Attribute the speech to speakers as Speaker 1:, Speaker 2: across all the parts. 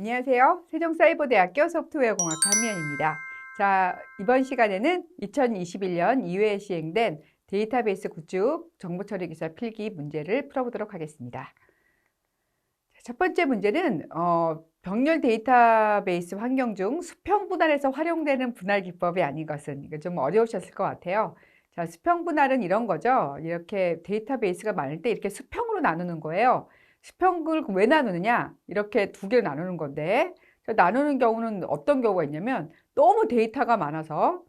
Speaker 1: 안녕하세요. 세종사이버대학교 소프트웨어공학 한미연입니다. 자, 이번 시간에는 2021년 2회에 시행된 데이터베이스 구축 정보처리기사 필기 문제를 풀어보도록 하겠습니다. 첫 번째 문제는 어, 병렬 데이터베이스 환경 중 수평 분할에서 활용되는 분할 기법이 아닌 것은 좀 어려우셨을 것 같아요. 자, 수평 분할은 이런 거죠. 이렇게 데이터베이스가 많을 때 이렇게 수평으로 나누는 거예요. 수평을 왜 나누느냐? 이렇게 두 개를 나누는 건데 나누는 경우는 어떤 경우가 있냐면 너무 데이터가 많아서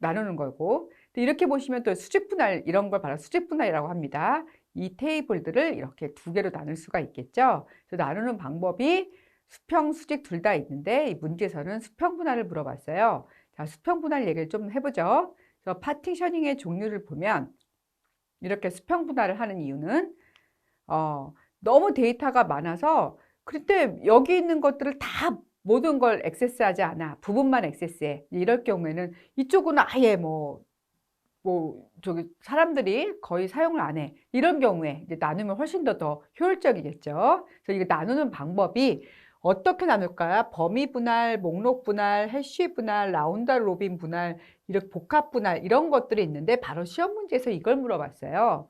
Speaker 1: 나누는 거고 이렇게 보시면 또 수직 분할 이런 걸 바로 수직 분할이라고 합니다. 이 테이블들을 이렇게 두 개로 나눌 수가 있겠죠. 그래서 나누는 방법이 수평, 수직 둘 다 있는데 이 문제에서는 수평 분할을 물어봤어요. 자, 수평 분할 얘기를 좀 해보죠. 그래서 파티셔닝의 종류를 보면 이렇게 수평 분할을 하는 이유는 어, 너무 데이터가 많아서 그때 여기 있는 것들을 다 모든 걸 액세스하지 않아 부분만 액세스해 이럴 경우에는 이쪽은 아예 뭐뭐 뭐 저기 사람들이 거의 사용을 안 해 이런 경우에 이제 나누면 훨씬 더 더 효율적이겠죠 그래서 이거 나누는 방법이 어떻게 나눌까요? 범위 분할, 목록 분할, 해쉬 분할, 라운드 로빈 분할, 이렇게 복합 분할 이런 것들이 있는데 바로 시험 문제에서 이걸 물어봤어요.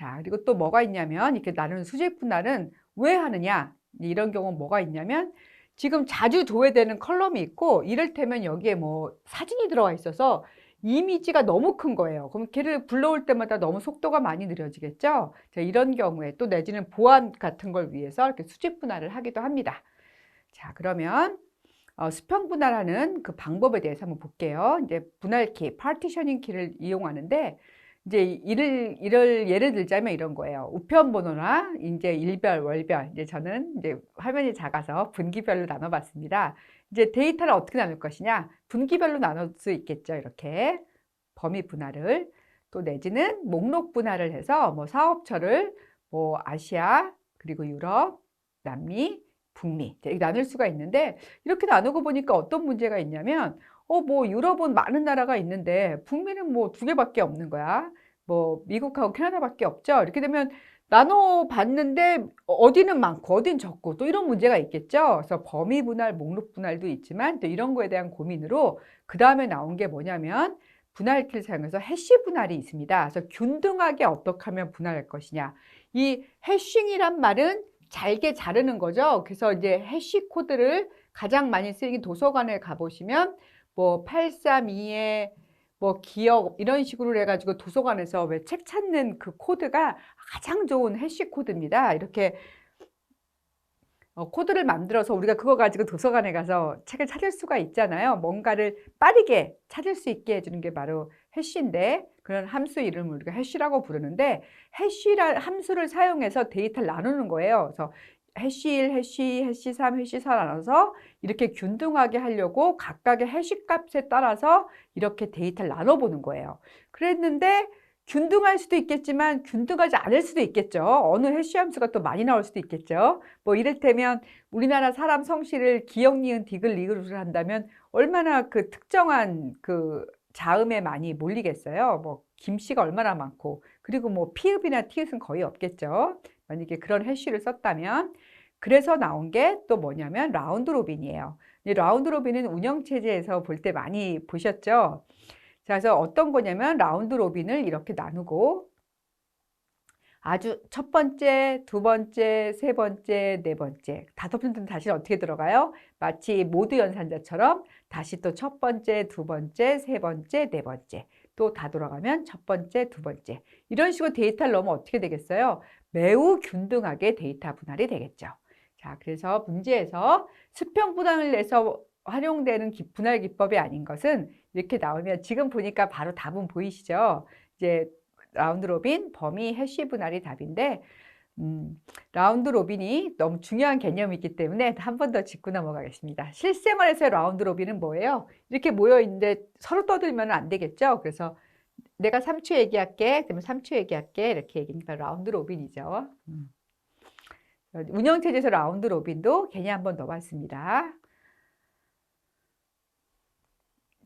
Speaker 1: 자, 그리고 또 뭐가 있냐면 이렇게 나누는 수제 분할은 왜 하느냐? 이런 경우 뭐가 있냐면 지금 자주 조회되는 컬럼이 있고 이를테면 여기에 뭐 사진이 들어와 있어서 이미지가 너무 큰 거예요. 그럼 걔를 불러올 때마다 너무 속도가 많이 느려지겠죠? 자, 이런 경우에 또 내지는 보안 같은 걸 위해서 이렇게 수직 분할을 하기도 합니다. 자, 그러면 어, 수평 분할하는 그 방법에 대해서 한번 볼게요. 이제 분할 키, 파티셔닝 키를 이용하는데 이제 이를 이를 예를 들자면 이런 거예요. 우편 번호나 이제 일별, 월별. 이제 저는 이제 화면이 작아서 분기별로 나눠 봤습니다. 이제 데이터를 어떻게 나눌 것이냐? 분기별로 나눌 수 있겠죠. 이렇게 범위 분할을 또 내지는 목록 분할을 해서 뭐 사업처를 뭐 아시아 그리고 유럽, 남미, 북미 나눌 수가 있는데 이렇게 나누고 보니까 어떤 문제가 있냐면 어 뭐 유럽은 많은 나라가 있는데 북미는 뭐 두 개밖에 없는 거야. 뭐 미국하고 캐나다밖에 없죠. 이렇게 되면 나눠봤는데 어디는 많고 어딘 적고 또 이런 문제가 있겠죠. 그래서 범위 분할, 목록 분할도 있지만 또 이런 거에 대한 고민으로 그 다음에 나온 게 뭐냐면 분할키를 사용해서 해시 분할이 있습니다. 그래서 균등하게 어떻게 하면 분할할 것이냐. 이 해싱이란 말은 잘게 자르는 거죠. 그래서 이제 해시 코드를 가장 많이 쓰이는 도서관을 가보시면 뭐 832에 뭐 기억 이런 식으로 해가지고 도서관에서 왜 책 찾는 그 코드가 가장 좋은 해시 코드입니다. 이렇게 어, 코드를 만들어서 우리가 그거 가지고 도서관에 가서 책을 찾을 수가 있잖아요. 뭔가를 빠르게 찾을 수 있게 해주는 게 바로 해시인데 그런 함수 이름을 우리가 해시라고 부르는데 해시라 함수를 사용해서 데이터를 나누는 거예요. 그래서 해시 1, 해시, 해시 3, 해시 4 나눠서 이렇게 균등하게 하려고 각각의 해시 값에 따라서 이렇게 데이터를 나눠보는 거예요. 그랬는데 균등할 수도 있겠지만 균등하지 않을 수도 있겠죠. 어느 해시함수가 또 많이 나올 수도 있겠죠. 뭐 이를테면 우리나라 사람 성씨를 기역, 니은, 디귿, 리을을 그 한다면 얼마나 그 특정한 그 자음에 많이 몰리겠어요. 뭐 김씨가 얼마나 많고 그리고 뭐 피읍이나 티읕은 거의 없겠죠. 만약에 그런 해쉬를 썼다면 그래서 나온 게 또 뭐냐면 라운드 로빈이에요. 라운드 로빈은 운영 체제에서 볼 때 많이 보셨죠? 자, 그래서 어떤 거냐면 라운드 로빈을 이렇게 나누고 아주 첫 번째, 두 번째, 세 번째, 네 번째, 다섯 번째는 다시 어떻게 들어가요? 마치 모두 연산자처럼 다시 또 첫 번째, 두 번째, 세 번째, 네 번째 또 다 돌아가면 첫 번째, 두 번째 이런 식으로 데이터를 넣으면 어떻게 되겠어요? 매우 균등하게 데이터 분할이 되겠죠. 자, 그래서 문제에서 수평 분할을 내서 활용되는 분할 기법이 아닌 것은 이렇게 나오면 지금 보니까 바로 답은 보이시죠? 이제 라운드 로빈, 범위, 해쉬 분할이 답인데 음, 라운드 로빈이 너무 중요한 개념이 있기 때문에 한 번 더 짚고 넘어가겠습니다. 실생활에서의 라운드 로빈은 뭐예요? 이렇게 모여있는데 서로 떠들면 안 되겠죠? 그래서 내가 3초 얘기할게. 그러면 3초 얘기할게. 이렇게 얘기니까 라운드 로빈이죠. 음. 운영체제에서 라운드 로빈도 괜히 한번 넣어봤습니다.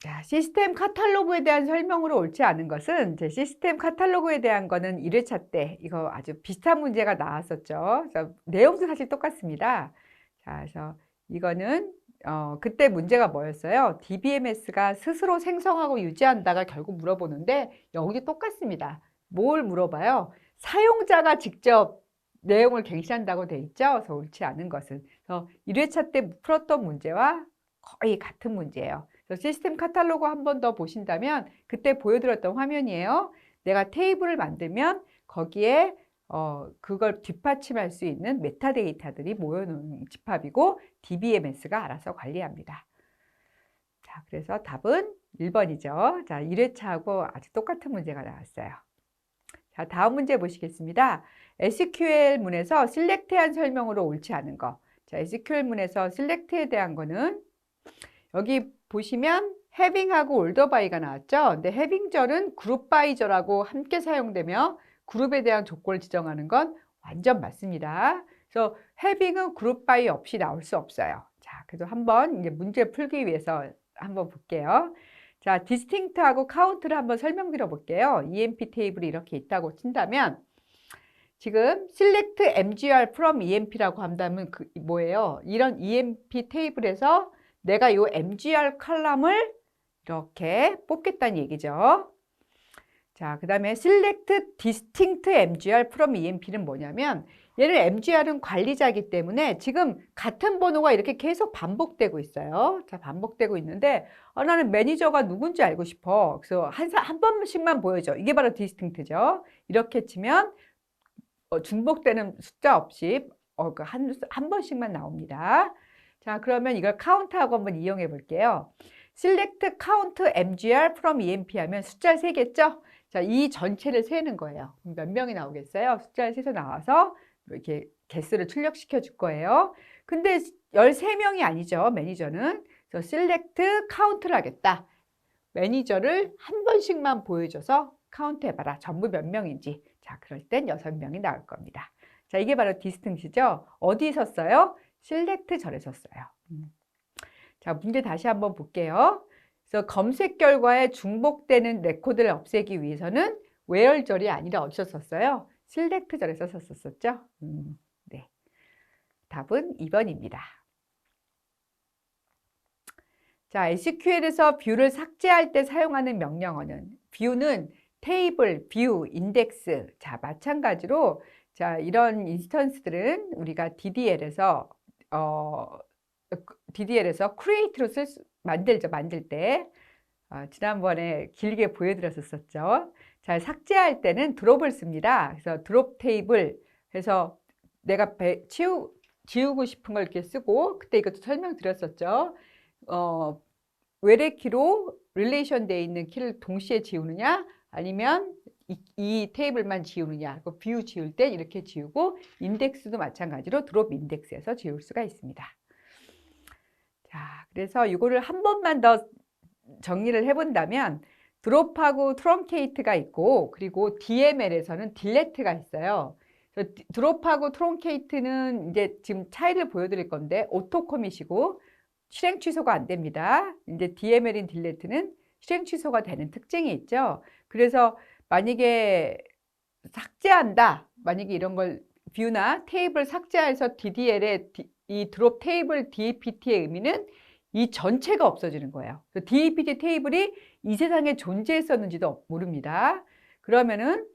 Speaker 1: 자, 시스템 카탈로그에 대한 설명으로 옳지 않은 것은 제 시스템 카탈로그에 대한 거는 1회차 때 이거 아주 비슷한 문제가 나왔었죠. 내용도 사실 똑같습니다. 자, 그래서 이거는 어, 그때 문제가 뭐였어요? DBMS가 스스로 생성하고 유지한다가 결국 물어보는데 여기 똑같습니다. 뭘 물어봐요? 사용자가 직접 내용을 갱신한다고 돼 있죠. 그래서 옳지 않은 것은. 그래서 1회차 때 풀었던 문제와 거의 같은 문제예요. 그래서 시스템 카탈로그 한 번 더 보신다면 그때 보여드렸던 화면이에요. 내가 테이블을 만들면 거기에 어, 그걸 뒷받침할 수 있는 메타데이터들이 모여놓은 집합이고 DBMS가 알아서 관리합니다. 자, 그래서 답은 1번이죠. 자, 1회차하고 아주 똑같은 문제가 나왔어요. 자, 다음 문제 보시겠습니다. SQL 문에서 셀렉트한 설명으로 옳지 않은 거. 자, SQL 문에서 셀렉트에 대한 거는 여기 보시면 having하고 올더바이가 나왔죠. 근데 having절은 그룹바이절하고 함께 사용되며 그룹에 대한 조건을 지정하는 건 완전 맞습니다. 그래서 h 빙은 그룹 바이 없이 나올 수 없어요. 자, 그래도 한번 이제 문제 풀기 위해서 한번 볼게요. 자, 디스팅트하고 카운트를 한번 설명드려 볼게요. EMP 테이블이 이렇게 있다고 친다면 지금 select mgr from emp라고 한다면 그 뭐예요? 이런 emp 테이블에서 내가 요 mgr 칼럼을 이렇게 뽑겠다는 얘기죠. 자, 그 다음에 select distinct MGR from EMP는 뭐냐면 얘는 MGR은 관리자이기 때문에 지금 같은 번호가 이렇게 계속 반복되고 있어요. 자, 반복되고 있는데 어, 나는 매니저가 누군지 알고 싶어. 그래서 한, 한 번씩만 보여줘. 이게 바로 디스팅트죠. 이렇게 치면 어, 중복되는 숫자 없이 어, 그 한, 한 번씩만 나옵니다. 자, 그러면 이걸 카운트하고 한번 이용해 볼게요. select count mgr from emp 하면 숫자 3겠죠? 자, 이 전체를 세는 거예요. 몇 명이 나오겠어요? 숫자를 세서 나와서 이렇게 개수를 출력시켜 줄 거예요. 근데 13명이 아니죠. 매니저는. 그래서 l 렉트카운트를 하겠다. 매니저를 한 번씩만 보여줘서 카운트 해봐라. 전부 몇 명인지. 자, 그럴 땐 6명이 나올 겁니다. 자, 이게 바로 디스팅시죠. 어디 섰어요? s 렉트 절에 섰어요. 음. 자, 문제 다시 한번 볼게요. 그래서 검색 결과에 중복되는 레코드를 없애기 위해서는 웨얼절이 아니라 없었었어요 실렉트절에서 썼었죠. 음, 네. 답은 2번입니다. 자, SQL에서 뷰를 삭제할 때 사용하는 명령어는 뷰는 테이블, 뷰, 인덱스. 자, 마찬가지로 자, 이런 인스턴스들은 우리가 DDL에서 어 그, DDL에서 create로 쓸 수, 만들죠. 만들 때. 어, 지난번에 길게 보여드렸었죠. 자, 삭제할 때는 드롭을 씁니다. 그래서 드롭 테이블 해서 내가 배, 치우, 지우고 싶은 걸 이렇게 쓰고 그때 이것도 설명드렸었죠. 어, 외래 키로 릴레이션 돼 있는 키를 동시에 지우느냐 아니면 이, 이 테이블만 지우느냐 그뷰 지울 땐 이렇게 지우고 인덱스도 마찬가지로 드롭 인덱스에서 지울 수가 있습니다. 자, 그래서 이거를 한 번만 더 정리를 해본다면 드롭하고 트렁케이트가 있고 그리고 DML에서는 딜레트가 있어요. 드롭하고 트렁케이트는 이제 지금 차이를 보여드릴 건데 오토 커밋이고 실행 취소가 안 됩니다. 이제 DML인 딜레트는 실행 취소가 되는 특징이 있죠. 그래서 만약에 삭제한다. 만약에 이런 걸 뷰나 테이블 삭제해서 DDL에 이 드롭 테이블 DAPT의 의미는 이 전체가 없어지는 거예요. DAPT 테이블이 이 세상에 존재했었는지도 모릅니다. 그러면은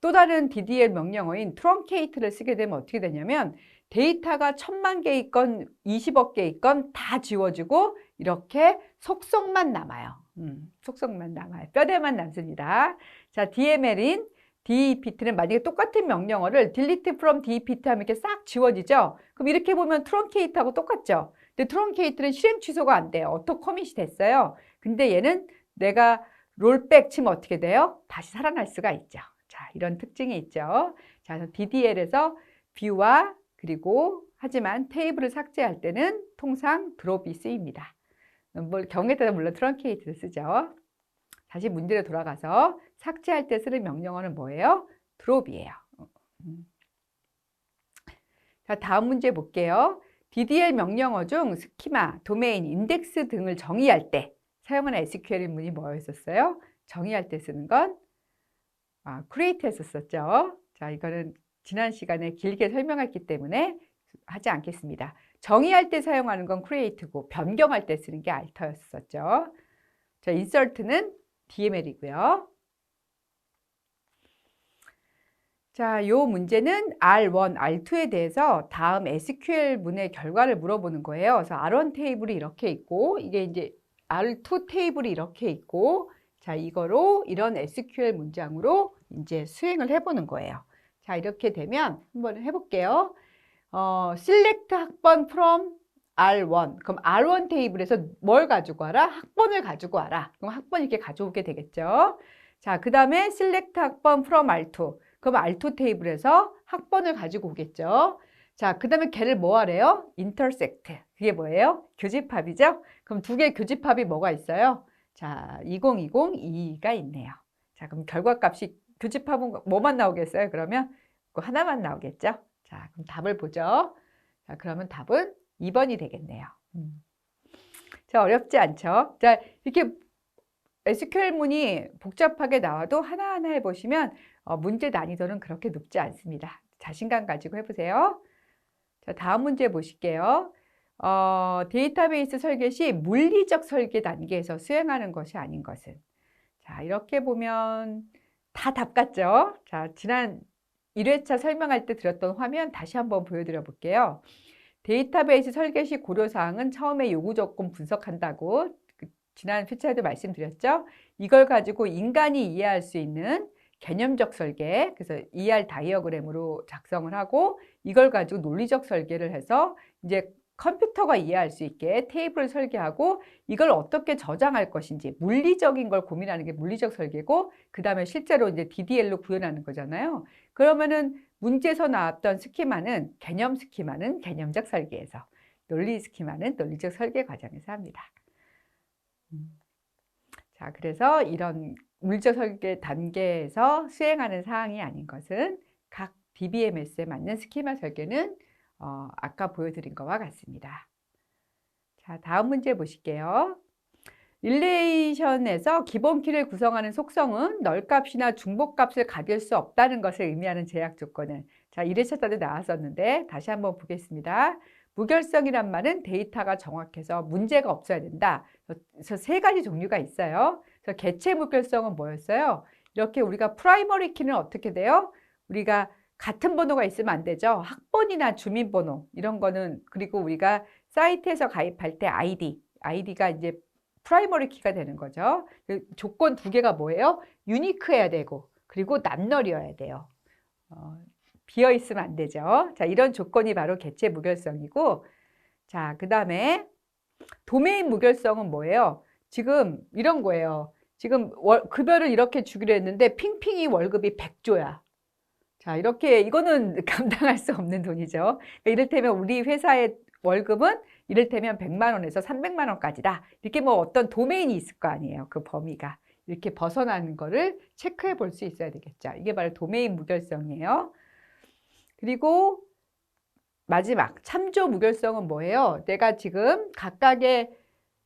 Speaker 1: 또 다른 DDL 명령어인 트렁케이트를 쓰게 되면 어떻게 되냐면 데이터가 천만 개 있건 20억 개 있건 다 지워지고 이렇게 속성만 남아요. 음, 속성만 남아요. 뼈대만 남습니다. 자, DML인 DEPT는 만약에 똑같은 명령어를 delete from DEPT 하면 이렇게 싹 지워지죠. 그럼 이렇게 보면 truncate하고 똑같죠. 근데 truncate는 실행 취소가 안 돼요. 어떻게 o c 이 됐어요. 근데 얘는 내가 롤백 치면 어떻게 돼요? 다시 살아날 수가 있죠. 자, 이런 특징이 있죠. 자, 그래서 DDL에서 뷰와 그리고 하지만 테이블을 삭제할 때는 통상 드롭이 쓰입니다. 뭐 경우에 따라 물론 트렁케이트를 쓰죠. 다시 문제로 돌아가서 삭제할 때 쓰는 명령어는 뭐예요? 드롭이에요. 음. 자, 다음 문제 볼게요. DDL 명령어 중 스키마, 도메인, 인덱스 등을 정의할 때 사용하는 SQL 인문이 뭐였었어요? 정의할 때 쓰는 건 아, create에서 썼죠. 자, 이거는 지난 시간에 길게 설명했기 때문에 하지 않겠습니다. 정의할 때 사용하는 건 create고 변경할 때 쓰는 게 alter였었죠. 자, insert는 DML이고요. 자, 요 문제는 R1, R2에 대해서 다음 SQL 문의 결과를 물어보는 거예요. 그래서 R1 테이블이 이렇게 있고, 이게 이제 R2 테이블이 이렇게 있고, 자, 이거로 이런 SQL 문장으로 이제 수행을 해보는 거예요. 자, 이렇게 되면 한번 해볼게요. 어, select 학번 from R1. 그럼 R1 테이블에서 뭘 가지고 와라? 학번을 가지고 와라. 그럼 학번 이렇게 가져오게 되겠죠. 자, 그 다음에 select 학번 from R2. 그럼 R2 테이블에서 학번을 가지고 오겠죠. 자, 그 다음에 걔를 뭐 하래요? intersect. 그게 뭐예요? 교집합이죠? 그럼 두 개의 교집합이 뭐가 있어요? 자, 2020, 22가 있네요. 자, 그럼 결과값이 교집합은 뭐만 나오겠어요? 그러면 그거 하나만 나오겠죠? 자, 그럼 답을 보죠. 자, 그러면 답은 2번이 되겠네요. 음. 자, 어렵지 않죠? 자, 이렇게 SQL 문이 복잡하게 나와도 하나하나 해보시면 어, 문제 난이도는 그렇게 높지 않습니다. 자신감 가지고 해보세요. 자, 다음 문제 보실게요. 어, 데이터베이스 설계 시 물리적 설계 단계에서 수행하는 것이 아닌 것은. 자, 이렇게 보면 다 답 같죠? 자, 지난 1회차 설명할 때 드렸던 화면 다시 한번 보여드려 볼게요. 데이터베이스 설계 시 고려사항은 처음에 요구 조건 분석한다고 그 지난 회차에도 말씀드렸죠. 이걸 가지고 인간이 이해할 수 있는 개념적 설계, 그래서 ER 다이어그램으로 작성을 하고 이걸 가지고 논리적 설계를 해서 이제 컴퓨터가 이해할 수 있게 테이블을 설계하고 이걸 어떻게 저장할 것인지 물리적인 걸 고민하는 게 물리적 설계고 그 다음에 실제로 이제 DDL로 구현하는 거잖아요. 그러면은 문제에서 나왔던 스키마는 개념 스키마는 개념적 설계에서 논리 스키마는 논리적 설계 과정에서 합니다. 음. 자, 그래서 이런 물적 설계 단계에서 수행하는 사항이 아닌 것은 각 DBMS에 맞는 스키마 설계는 어, 아까 보여드린 것과 같습니다. 자, 다음 문제 보실게요. 일레이션에서 기본키를 구성하는 속성은 널값이나 중복값을 가질 수 없다는 것을 의미하는 제약 조건은 자, 1회차 때도 나왔었는데 다시 한번 보겠습니다. 무결성이란 말은 데이터가 정확해서 문제가 없어야 된다. 그래서 세 가지 종류가 있어요. 그래서 개체 무결성은 뭐였어요? 이렇게 우리가 프라이머리 키는 어떻게 돼요? 우리가 같은 번호가 있으면 안 되죠. 학번이나 주민번호 이런 거는 그리고 우리가 사이트에서 가입할 때 아이디 아이디가 이제 프라이머리 키가 되는 거죠. 그 조건 두 개가 뭐예요? 유니크해야 되고 그리고 남널이어야 돼요. 어, 비어 있으면 안 되죠. 자, 이런 조건이 바로 개체 무결성이고 자, 그다음에 도메인 무결성은 뭐예요? 지금 이런 거예요. 지금 월, 급여를 이렇게 주기로 했는데 핑핑이 월급이 100조야. 자, 이렇게 이거는 감당할 수 없는 돈이죠. 그러니까 이를테면 우리 회사의 월급은 이를테면 100만 원에서 300만 원까지다. 이렇게 뭐 어떤 도메인이 있을 거 아니에요. 그 범위가. 이렇게 벗어나는 거를 체크해 볼 수 있어야 되겠죠. 이게 바로 도메인 무결성이에요. 그리고 마지막 참조 무결성은 뭐예요? 내가 지금 각각의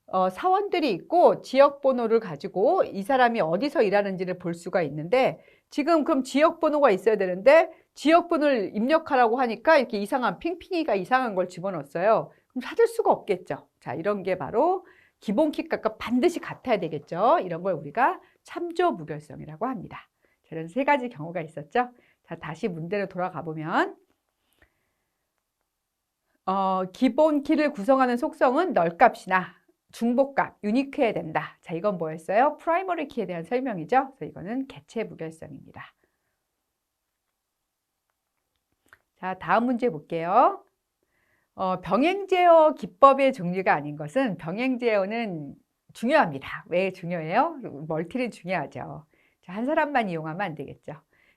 Speaker 1: 어, 사원들이 있고 지역 번호를 가지고 이 사람이 어디서 일하는지를 볼 수가 있는데 지금 그럼 지역 번호가 있어야 되는데 지역 번호를 입력하라고 하니까 이렇게 이상한 핑핑이가 이상한 걸 집어넣었어요. 그럼 찾을 수가 없겠죠. 자, 이런 게 바로 기본 키값과 반드시 같아야 되겠죠. 이런 걸 우리가 참조 무결성이라고 합니다. 자, 이런 세 가지 경우가 있었죠. 자, 다시 문제로 돌아가 보면 어, 기본 키를 구성하는 속성은 널값이나 중복값, 유니크해야 된다. 자, 이건 뭐였어요? 프라이머리 키에 대한 설명이죠. 그래서 이거는 개체 무결성입니다. 자, 다음 문제 볼게요. 어, 병행제어 기법의 종류가 아닌 것은 병행제어는 중요합니다. 왜 중요해요? 멀티는 중요하죠. 자, 한 사람만 이용하면 안 되겠죠.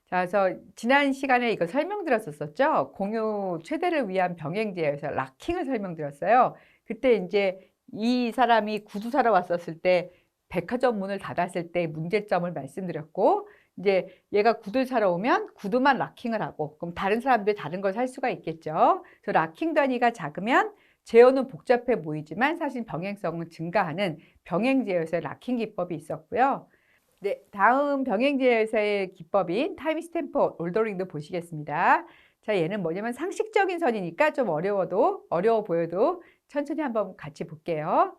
Speaker 1: 자, 그래서 지난 시간에 이거 설명드렸었었죠. 공유 최대를 위한 병행제어에서 락킹을 설명드렸어요. 그때 이제 이 사람이 구두 사러 왔었을 때 백화점 문을 닫았을 때 문제점을 말씀드렸고 이제 얘가 구두를 사러 오면 구두만 락킹을 하고 그럼 다른 사람들 다른 걸 살 수가 있겠죠. 그래서 락킹 단위가 작으면 제어는 복잡해 보이지만 사실 병행성은 증가하는 병행 제어에서의 락킹 기법이 있었고요. 네, 다음 병행 제어에서의 기법인 타임 스탬프 올더링도 보시겠습니다. 자, 얘는 뭐냐면 상식적인 선이니까 좀 어려워도 어려워 보여도 천천히 한번 같이 볼게요.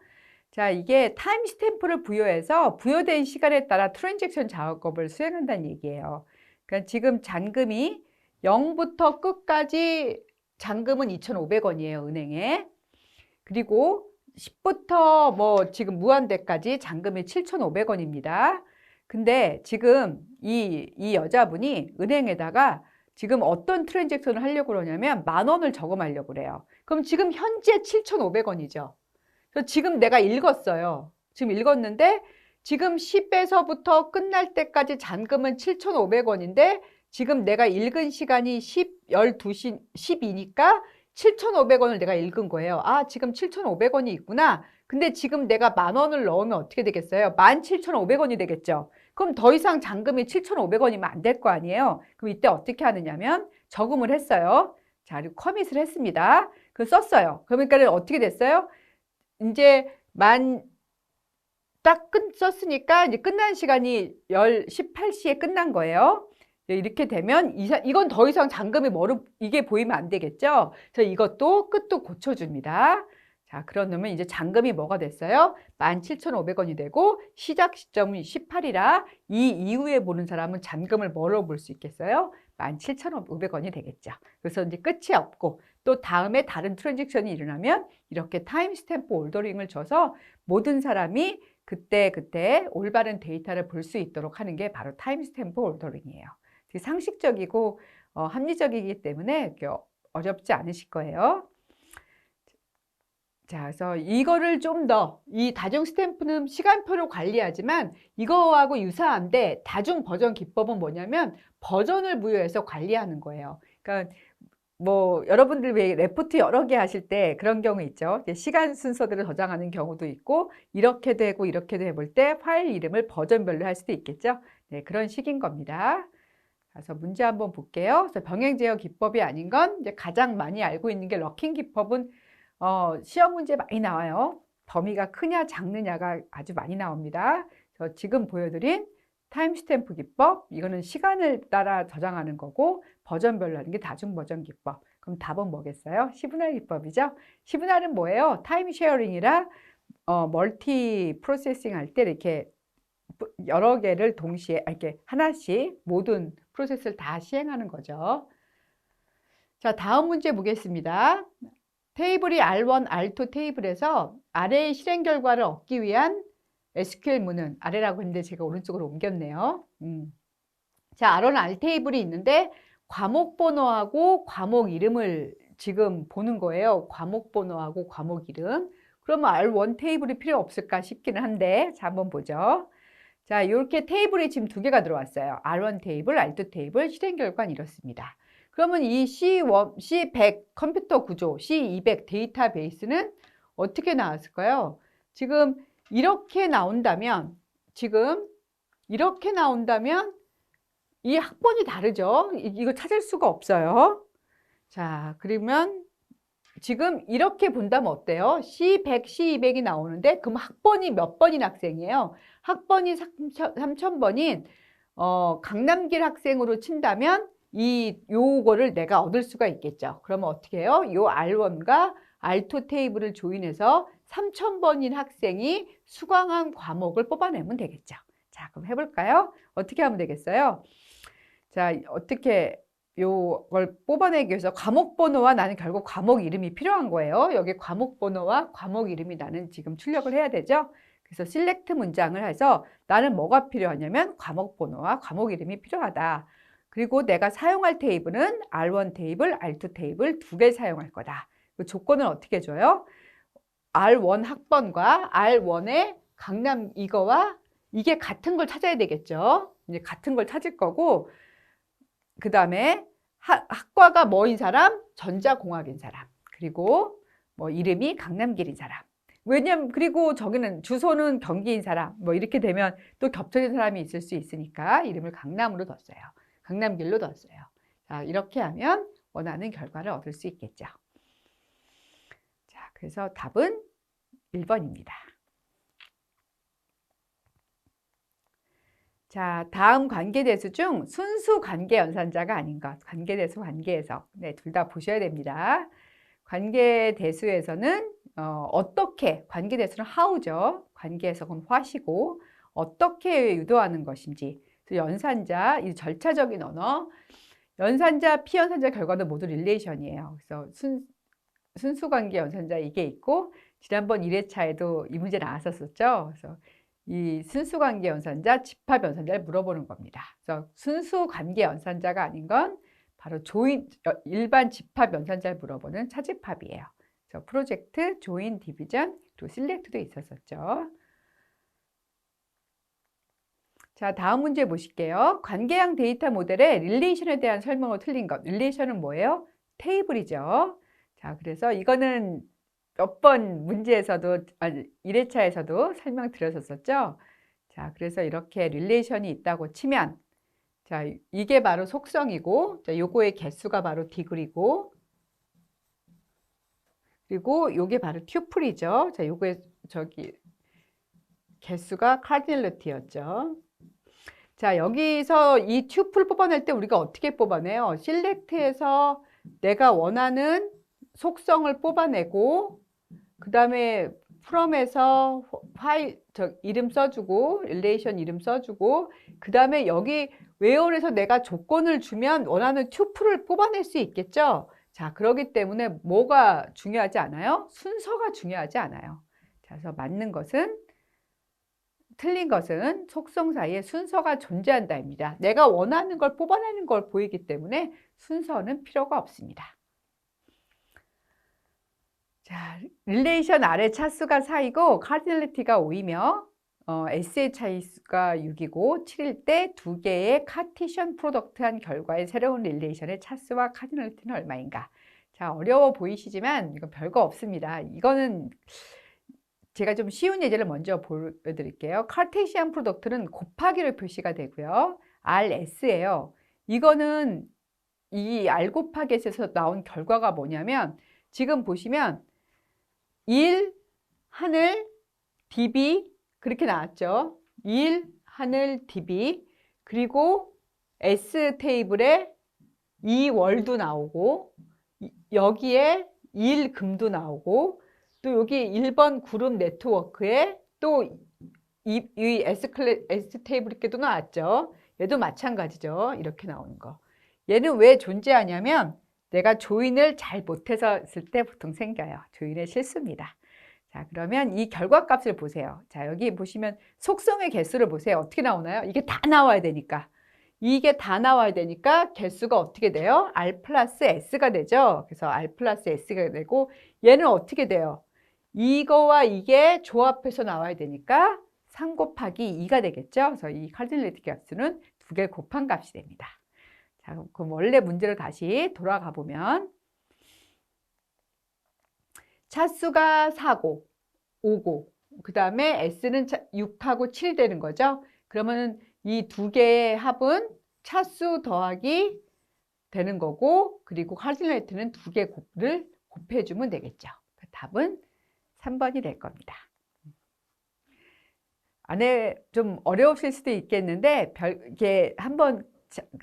Speaker 1: 자, 이게 타임 스탬프를 부여해서 부여된 시간에 따라 트랜잭션 작업을 수행한다는 얘기예요. 그러니까 지금 잔금이 0부터 끝까지 잔금은 2,500원이에요, 은행에. 그리고 10부터 뭐 지금 무한대까지 잔금이 7,500원입니다. 근데 지금 이, 이 여자분이 은행에다가 지금 어떤 트랜잭션을 하려고 그러냐면 만 원을 저금하려고 그래요. 그럼 지금 현재 7,500원이죠. 그래서 지금 내가 읽었어요. 지금 읽었는데 지금 10에서부터 끝날 때까지 잔금은 7,500원인데 지금 내가 읽은 시간이 10, 12시, 10이니까 7,500원을 내가 읽은 거예요. 아, 지금 7,500원이 있구나. 근데 지금 내가 만 원을 넣으면 어떻게 되겠어요? 17,500원이 되겠죠. 그럼 더 이상 잔금이 7,500원이면 안 될 거 아니에요. 그럼 이때 어떻게 하느냐면 저금을 했어요. 자, 그리고 커밋을 했습니다. 그 썼어요. 그러니까 어떻게 됐어요? 이제 만 딱 끝, 썼으니까 이제 끝난 시간이 10, 18시에 끝난 거예요. 예, 이렇게 되면 이건 더 이상 잔금이 뭐로 이게 보이면 안 되겠죠? 그래서 이것도 끝도 고쳐줍니다. 자, 그러면 이제 잔금이 뭐가 됐어요? 17,500원이 되고 시작 시점은 18이라 이 이후에 보는 사람은 잔금을 뭐로 볼 수 있겠어요? 17,500원이 되겠죠. 그래서 이제 끝이 없고 또 다음에 다른 트랜잭션이 일어나면 이렇게 타임스탬프 올더링을 줘서 모든 사람이 그때 그때 올바른 데이터를 볼 수 있도록 하는 게 바로 타임스탬프 올더링이에요. 상식적이고 어, 합리적이기 때문에 어렵지 않으실 거예요. 자, 그래서 이거를 좀 더 이 다중 스탬프는 시간표로 관리하지만 이거하고 유사한데 다중 버전 기법은 뭐냐면 버전을 부여해서 관리하는 거예요. 그러니까 뭐 여러분들 왜 레포트 여러 개 하실 때 그런 경우 있죠. 시간 순서대로 저장하는 경우도 있고 이렇게 되고 이렇게 해볼 때 파일 이름을 버전별로 할 수도 있겠죠. 네, 그런 식인 겁니다. 그래서 문제 한번 볼게요. 그래서 병행 제어 기법이 아닌 건 이제 가장 많이 알고 있는 게 럭킹 기법은 어, 시험 문제 많이 나와요. 범위가 크냐 작느냐가 아주 많이 나옵니다. 저 지금 보여드린 타임스탬프 기법 이거는 시간을 따라 저장하는 거고 버전별로 하는 게 다중 버전 기법 그럼 답은 뭐겠어요? 시분할 기법이죠 시분할은 뭐예요? 타임 쉐어링이라 어, 멀티 프로세싱 할 때 이렇게 여러 개를 동시에 아, 이렇게 하나씩 모든 프로세스를 다 시행하는 거죠 자 다음 문제 보겠습니다 테이블이 R1, R2 테이블에서 아래의 실행 결과를 얻기 위한 SQL 문은 아래라고 했는데 제가 오른쪽으로 옮겼네요. 음. 자, R1, R 테이블이 있는데 과목 번호하고 과목 이름을 지금 보는 거예요. 과목 번호하고 과목 이름. 그러면 R1 테이블이 필요 없을까 싶기는 한데 자, 한번 보죠. 자, 이렇게 테이블이 지금 두 개가 들어왔어요. R1 테이블, R2 테이블, 실행 결과는 이렇습니다. 그러면 이 C1, C100 컴퓨터 구조, C200 데이터베이스는 어떻게 나왔을까요? 지금 이렇게 나온다면 지금 이렇게 나온다면 이 학번이 다르죠? 이거 찾을 수가 없어요. 자, 그러면 지금 이렇게 본다면 어때요? C100, C200이 나오는데 그럼 학번이 몇 번인 학생이에요? 학번이 3,000번인 어, 강남길 학생으로 친다면 이 요거를 내가 얻을 수가 있겠죠. 그러면 어떻게 해요? 요 R1과 R2 테이블을 조인해서 3,000번인 학생이 수강한 과목을 뽑아내면 되겠죠. 자, 그럼 해볼까요? 어떻게 하면 되겠어요? 자, 어떻게 요걸 뽑아내기 위해서 과목 번호와 나는 결국 과목 이름이 필요한 거예요. 여기 과목 번호와 과목 이름이 나는 지금 출력을 해야 되죠. 그래서 s e 트 문장을 해서 나는 뭐가 필요하냐면 과목 번호와 과목 이름이 필요하다. 그리고 내가 사용할 테이블은 R1 테이블, R2 테이블 두 개 사용할 거다. 그 조건은 어떻게 줘요? R1 학번과 R1의 강남 이거와 이게 같은 걸 찾아야 되겠죠. 이제 같은 걸 찾을 거고 그 다음에 학과가 뭐인 사람? 전자공학인 사람. 그리고 뭐 이름이 강남길인 사람. 왜냐면 그리고 저기는 주소는 경기인 사람 뭐 이렇게 되면 또 겹쳐진 사람이 있을 수 있으니까 이름을 강남으로 뒀어요. 강남길로 뒀어요. 자, 이렇게 하면 원하는 결과를 얻을 수 있겠죠. 자, 그래서 답은 1번입니다. 자, 다음 관계대수 중 순수 관계 연산자가 아닌 것. 관계대수 관계에서. 네, 둘 다 보셔야 됩니다. 관계대수에서는 어, 어 떻게 관계대수는 how죠. 관계에서 그럼 화시고 어떻게 유도하는 것인지 그 연산자, 이 절차적인 언어, 연산자, 피연산자 결과는 모두 릴레이션이에요. 그래서 순, 순수관계 연산자 이게 있고 지난번 1회차에도 이 문제 나왔었었죠. 그래서 이 순수관계 연산자, 집합 연산자를 물어보는 겁니다. 그래서 순수관계 연산자가 아닌 건 바로 조인 일반 집합 연산자를 물어보는 차집합이에요. 그래서 프로젝트, 조인, 디비전, 그리고 실렉트도 있었었죠. 자, 다음 문제 보실게요. 관계형 데이터 모델의 릴레이션에 대한 설명을 틀린 것. 릴레이션은 뭐예요? 테이블이죠. 자, 그래서 이거는 몇 번 문제에서도, 아니, 1회차에서도 설명드렸었죠 자, 그래서 이렇게 릴레이션이 있다고 치면, 자, 이게 바로 속성이고, 자, 요거의 개수가 바로 디그리고 그리고 요게 바로 튜플이죠. 자, 요거의 저기, 개수가 카디넬러티였죠. 자, 여기서 이 튜플 뽑아낼 때 우리가 어떻게 뽑아내요? 실렉트에서 내가 원하는 속성을 뽑아내고 그 다음에 f r 에서 파일 저 이름 써주고 릴레이션 이름 써주고 그 다음에 여기 웨어 e 에서 내가 조건을 주면 원하는 튜플을 뽑아낼 수 있겠죠 자 그러기 때문에 뭐가 중요하지 않아요 순서가 중요하지 않아요 자, 그래서 맞는 것은 틀린 것은 속성 사이에 순서가 존재한다입니다. 내가 원하는 걸 뽑아내는 걸 보이기 때문에 순서는 필요가 없습니다. 자, 릴레이션 아래 차수가 4이고 카디널리티가 5이며 어, S의 차이수가 6이고 7일 때 두 개의 카티션 프로덕트한 결과의 새로운 릴레이션의 차수와 카디널리티는 얼마인가? 자, 어려워 보이시지만 이건 별거 없습니다. 이거는 제가 좀 쉬운 예제를 먼저 보여드릴게요. 카테시안 프로덕트는 곱하기로 표시가 되고요. RS예요. 이거는 이 R 곱하기에서 나온 결과가 뭐냐면 지금 보시면 1, 하늘, dB 그렇게 나왔죠. 1, 하늘, dB 그리고 S 테이블에 2월도 나오고 여기에 1금도 나오고 또 여기 1번 그룹 네트워크에 또이 이 S 클래 S 테이블도 나왔죠. 얘도 마찬가지죠. 이렇게 나오는 거. 얘는 왜 존재하냐면 내가 조인을 잘 못해서 쓸 때 보통 생겨요. 조인의 실수입니다. 자 그러면 이 결과값을 보세요. 자 여기 보시면 속성의 개수를 보세요. 어떻게 나오나요? 이게 다 나와야 되니까. 이게 다 나와야 되니까 개수가 어떻게 돼요? R 플러스 S가 되죠. 그래서 R 플러스 S가 되고 얘는 어떻게 돼요? 이거와 이게 조합해서 나와야 되니까 3 곱하기 2가 되겠죠. 그래서 이 칼질레틱 값수는 두 개 곱한 값이 됩니다. 자, 그럼 원래 문제를 다시 돌아가 보면 차수가 4고, 5고, 그 다음에 S는 6하고 7 되는 거죠. 그러면 이 두 개의 합은 차수 더하기 되는 거고 그리고 칼질레이는두 개 곱을 곱해주면 되겠죠. 그 답은 3번이 될 겁니다. 안에 좀 어려우실 수도 있겠는데 별, 게 한번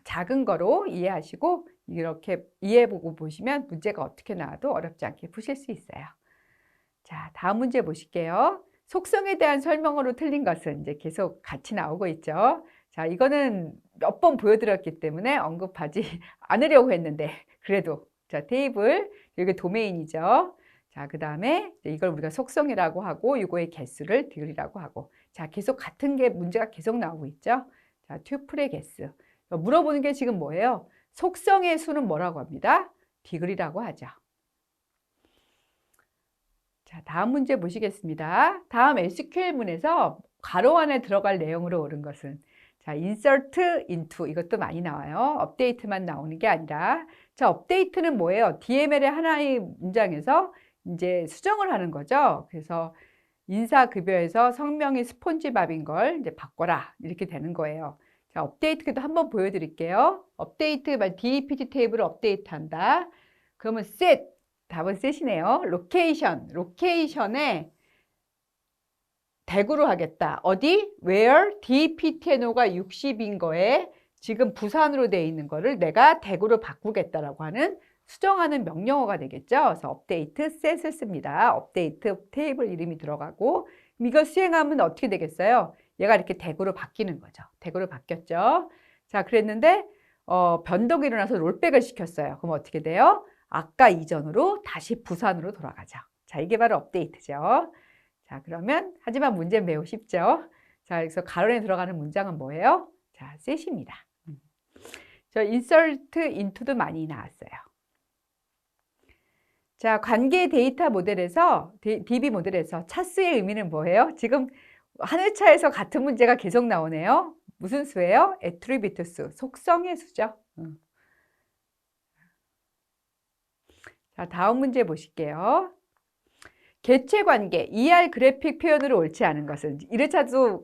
Speaker 1: 작은 거로 이해하시고 이렇게 이해해보고 보시면 문제가 어떻게 나와도 어렵지 않게 푸실 수 있어요. 자, 다음 문제 보실게요. 속성에 대한 설명으로 틀린 것은 이제 계속 같이 나오고 있죠. 자, 이거는 몇 번 보여드렸기 때문에 언급하지 않으려고 했는데 그래도 자, 테이블, 여기 도메인이죠. 자, 그 다음에 이걸 우리가 속성이라고 하고 요거의 개수를 디 듀이라고 하고 자, 계속 같은 게 문제가 계속 나오고 있죠. 자, 튜플의 개수. 물어보는 게 지금 뭐예요? 속성의 수는 뭐라고 합니다? 디귿이라고 하죠. 자, 다음 문제 보시겠습니다. 다음 SQL문에서 괄호 안에 들어갈 내용으로 오른 것은 자, insert into 이것도 많이 나와요. 업데이트만 나오는 게 아니라 자, 업데이트는 뭐예요? DML의 하나의 문장에서 이제 수정을 하는 거죠. 그래서 인사급여에서 성명이 스폰지밥인 걸 이제 바꿔라 이렇게 되는 거예요. 자, 업데이트도 한번 보여드릴게요. 업데이트, DPT 테이블을 업데이트한다. 그러면 셋, 답은 셋이네요. 로케이션, 로케이션에 대구로 하겠다. 어디? Where d p t n 가 60인 거에 지금 부산으로 돼 있는 거를 내가 대구로 바꾸겠다라고 하는 수정하는 명령어가 되겠죠. 그래서 업데이트 셋을 씁니다. 업데이트 테이블 이름이 들어가고 이걸 수행하면 어떻게 되겠어요? 얘가 이렇게 대구로 바뀌는 거죠. 대구로 바뀌었죠. 자, 그랬는데 어, 변동이 일어나서 롤백을 시켰어요. 그럼 어떻게 돼요? 아까 이전으로 다시 부산으로 돌아가죠. 자, 이게 바로 업데이트죠. 자, 그러면 하지만 문제는 매우 쉽죠. 자, 그래서 가론에 들어가는 문장은 뭐예요? 자, 셋입니다. 음. 저 인설트 인투도 많이 나왔어요. 자, 관계 데이터 모델에서, DB 모델에서 차수의 의미는 뭐예요? 지금 하늘차에서 같은 문제가 계속 나오네요. 무슨 수예요? 애트리뷰트 수, 속성의 수죠. 어. 자, 다음 문제 보실게요. 개체 관계, ER 그래픽 표현으로 옳지 않은 것은 1회차도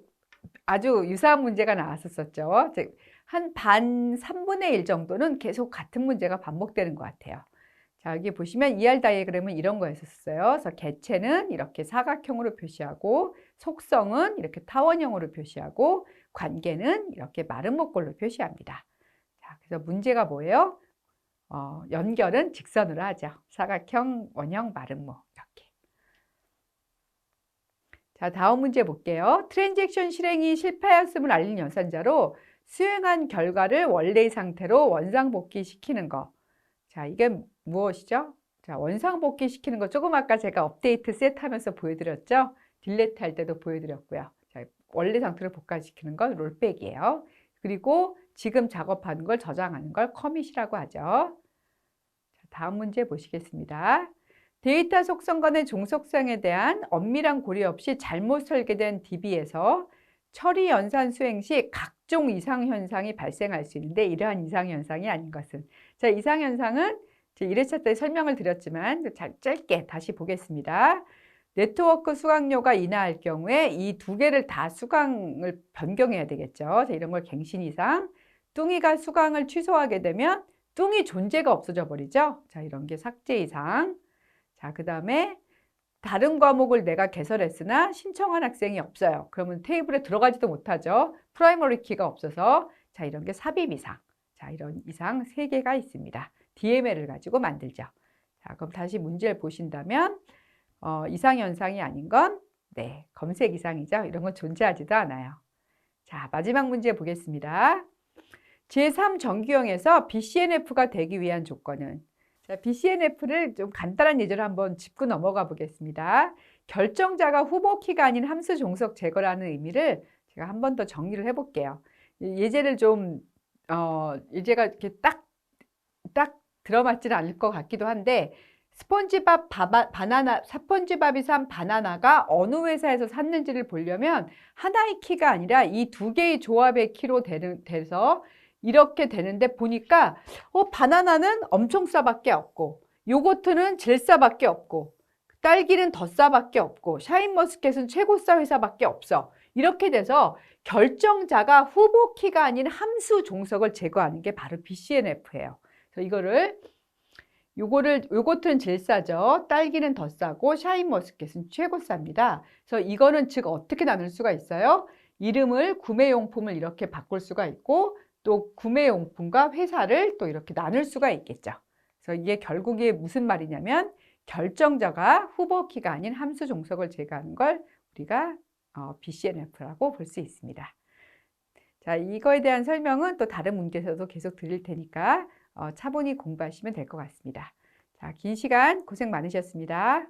Speaker 1: 아주 유사한 문제가 나왔었었죠. 한반 3분의 1 정도는 계속 같은 문제가 반복되는 것 같아요. 자, 여기 보시면 ER 다이어그램은 이런 거였었어요. 그래서 개체는 이렇게 사각형으로 표시하고 속성은 이렇게 타원형으로 표시하고 관계는 이렇게 마름모꼴로 표시합니다. 자, 그래서 문제가 뭐예요? 어, 연결은 직선으로 하죠. 사각형, 원형, 마름모 이렇게. 자, 다음 문제 볼게요. 트랜잭션 실행이 실패하였음을 알린 연산자로 수행한 결과를 원래의 상태로 원상복귀시키는 거. 자, 이게 무엇이죠? 자, 원상복귀 시키는 거 조금 아까 제가 업데이트 세트 하면서 보여드렸죠? 딜레트 할 때도 보여드렸고요. 자, 원래 상태로 복귀시키는 건 롤백이에요. 그리고 지금 작업하는 걸 저장하는 걸 커밋이라고 하죠. 자, 다음 문제 보시겠습니다. 데이터 속성 간의 종속성에 대한 엄밀한 고리 없이 잘못 설계된 DB에서 처리 연산 수행 시 각종 이상 현상이 발생할 수 있는데 이러한 이상 현상이 아닌 것은 자 이상 현상은 제 1회차 때 설명을 드렸지만 짧게 다시 보겠습니다. 네트워크 수강료가 인하할 경우에 이 두 개를 다 수강을 변경해야 되겠죠. 이런 걸 갱신 이상. 뚱이가 수강을 취소하게 되면 뚱이 존재가 없어져 버리죠. 자, 이런 게 삭제 이상. 자, 그 다음에 다른 과목을 내가 개설했으나 신청한 학생이 없어요. 그러면 테이블에 들어가지도 못하죠. 프라이머리 키가 없어서 자, 이런 게 삽입 이상. 자, 이런 이상 세개가 있습니다. DML을 가지고 만들죠. 자, 그럼 다시 문제를 보신다면 어, 이상현상이 아닌 건 네, 검색 이상이죠. 이런 건 존재하지도 않아요. 자, 마지막 문제 보겠습니다. 제3정규형에서 BCNF가 되기 위한 조건은 자, BCNF를 좀 간단한 예제로 한번 짚고 넘어가 보겠습니다. 결정자가 후보키가 아닌 함수 종속 제거라는 의미를 제가 한번더 정리를 해볼게요. 예제를 좀, 어, 예제가 이렇게 딱 들어맞지는 않을 것 같기도 한데 스펀지밥 바바, 바나나 스펀지밥이 산 바나나가 어느 회사에서 샀는지를 보려면 하나의 키가 아니라 이 두 개의 조합의 키로 되는, 돼서 이렇게 되는데 보니까 어 바나나는 엄청 싸밖에 없고 요거트는 제 싸밖에 없고 딸기는 더 싸밖에 없고 샤인머스켓은 최고 싸 회사밖에 없어 이렇게 돼서 결정자가 후보 키가 아닌 함수 종속을 제거하는 게 바로 BCNF예요. 그래서 이거를 요거를 요거트는 제일 싸죠. 딸기는 더 싸고 샤인머스켓은 최고 쌉니다. 그래서 이거는 즉 어떻게 나눌 수가 있어요? 이름을 구매용품을 이렇게 바꿀 수가 있고 또 구매용품과 회사를 또 이렇게 나눌 수가 있겠죠. 그래서 이게 결국에 무슨 말이냐면 결정자가 후보키가 아닌 함수 종속을 제거하는 걸 우리가 어, BCNF라고 볼 수 있습니다. 자, 이거에 대한 설명은 또 다른 문제에서도 계속 드릴 테니까 어, 차분히 공부하시면 될 것 같습니다. 자, 긴 시간 고생 많으셨습니다.